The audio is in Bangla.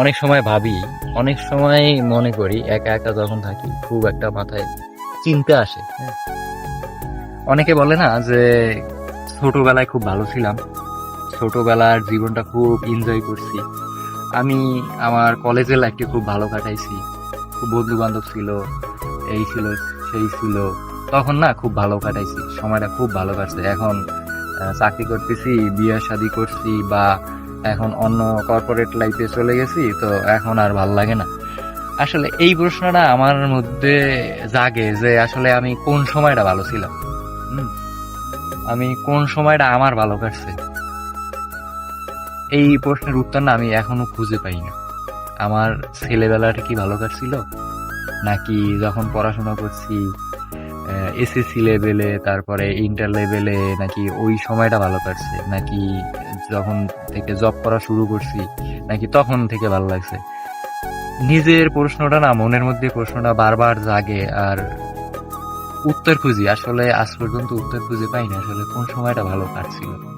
অনেক সময় ভাবি, অনেক সময় মনে করি একা একা যখন থাকি, খুব একটা মাথায় চিন্তা আসে হ্যাঁ। অনেকে বলে না যে ছোটবেলায় খুব ভালো ছিলাম, ছোটবেলার জীবনটা খুব এনজয় করছি আমি আমার কলেজের লাইফটি খুব ভালো কাটাইছি, খুব বন্ধু বান্ধব ছিল, এই ছিল, সেই ছিল, তখন না খুব ভালো কাটাইছি, সময়টা খুব ভালো কাটছে এখন চাকরি করতেছি, বিয়ে শাদি করছি বা এখন অন্য কর্পোরেট লাইফে চলে গেছি, তো এখন আর ভালো লাগে না। আসলে এই প্রশ্নটা আমার মধ্যে জাগে যে আসলে আমি কোন সময়টা ভালো ছিলাম? আমি কোন সময়টা আমার ভালো কাটছে? এই প্রশ্নের উত্তর না আমি এখনও খুঁজে পাই না। আমার ছেলেবেলাটা কি ভালো কাটছিল? নাকি যখন পড়াশোনা করছি এসএসসি লেভেলে তারপরে ইন্টার লেভেলে নাকি ওই সময়টা ভালো কাটছে? নাকি যখন থেকে জব করা শুরু করছি, নাকি তখন থেকে ভালো লাগছে? নিজের প্রশ্নটা না, মনের মধ্যে প্রশ্নটা বারবার জাগে, আর উত্তর খুঁজি। আসলে আজ পর্যন্ত উত্তর খুঁজে পাই না আসলে কোন সময়টা ভালো কাটছিল?